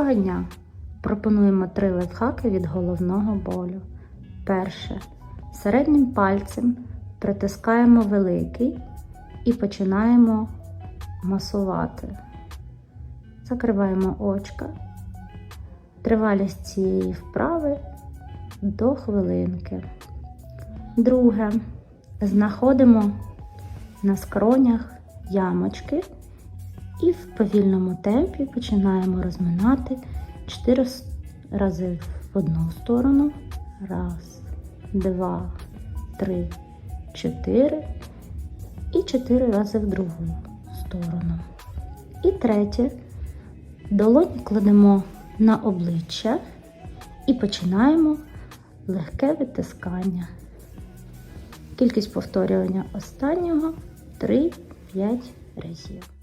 Доброго дня! Пропонуємо три лайфхаки від головного болю. Перше. Середнім пальцем притискаємо великий і починаємо масувати. Закриваємо очка. Тривалість цієї вправи до хвилинки. Друге. Знаходимо на скронях ямочки і в повільному темпі починаємо розминати 4 рази в одну сторону. Раз, два, три, чотири. І 4 рази в другу сторону. І третє. Долоні кладемо на обличчя і починаємо легке витискання. Кількість повторювання останнього 3-5 разів.